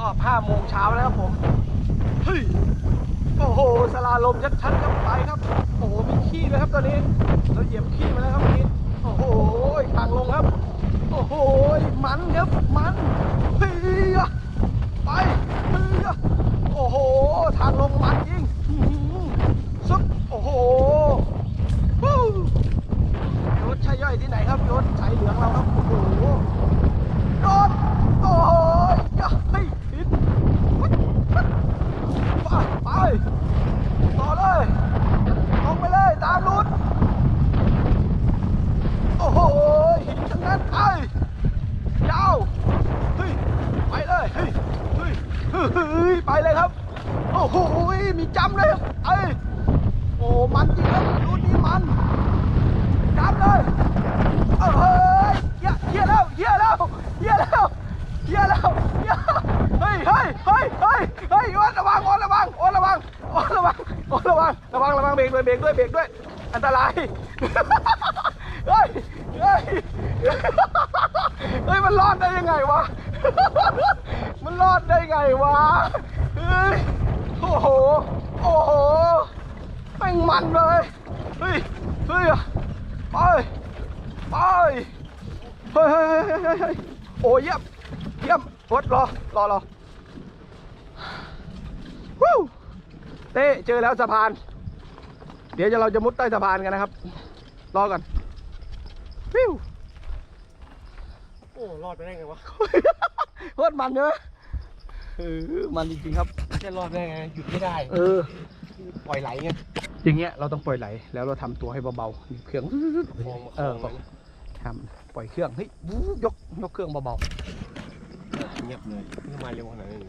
รอบ5โมงเช้าแล้วครับผมเฮ้ยโอ้โหสลาลมชัดๆครับไปครับ โอ้โหมีขี้เลยครับตอนนี้เราเหยียบขี้มาแล้วครับเมื่อกี้โอ้โหทางลงครับ โอ้โหมันครับมันเฮ้ยอะไปเฮ้ยอะโอ้โห ทางลงมันจริงอื้อหือซุปโอ้โหวู้ยศใช่ย่อยที่ไหนครับยศสายเหลืองเราครับ โอ้โหโดนโอ้โหอย่าให้ผิดไปไป ต่อเลยลงไปเลยตามรุดโอ้โห หินทั้งนั้นไอ้ยาวเฮ้ยไปเลยเฮ้ยเฮ้ยเฮ้ยไปเลยครับโอ้โหมีจำเลยไอ้โอ้มันจริงครับรุ่นนี้มันจำเลยเฮ้ยเหี้ยเหี้ยแล้วเหี้ยแล้วเหี้ยแล้วเหี้ยแล้วเหี้ยเฮ้ยเฮ้ยเฮ้ยเฮ้ยเฮ้ยโอ๊ตระวังระวังระวังระวังระวังระวังระวังเบรกด้วยเบรกด้วยเบรกด้วยอันตรายเฮ้ย เฮ้ยเฮ้ยมันรอดได้ยังไงวะ มันรอดได้ไงวะ เฮ้ย โอ้โห โอ้โหแม่งมันเลย เฮ้ย เฮ้ยไป ไปเฮ้ยเฮ้ยเฮ้ยเฮ้ยโอ้ยเยี่ยม เยี่ยมรถรอ รอรอวู้เต้เจอแล้วสะพาน เดี๋ยวเราจะมุดใต้สะพานกันนะครับ รอก่อน วิวโอ้รอดไปได้ไงวะโคตรมันใช่ไหมเออมันจริงๆครับ จะรอดได้ไงหยุดไม่ได้เออ ปล่อยไหลไงอย่างเงี้ยเราต้องปล่อยไหลแล้วเราทำตัวให้เบาๆหยิบเครื่องมองมาเออทำปล่อยเครื่องเฮ้ยวู้ยกยกเครื่องเบาเงียบเลยทำไมเร็วขนาดนี้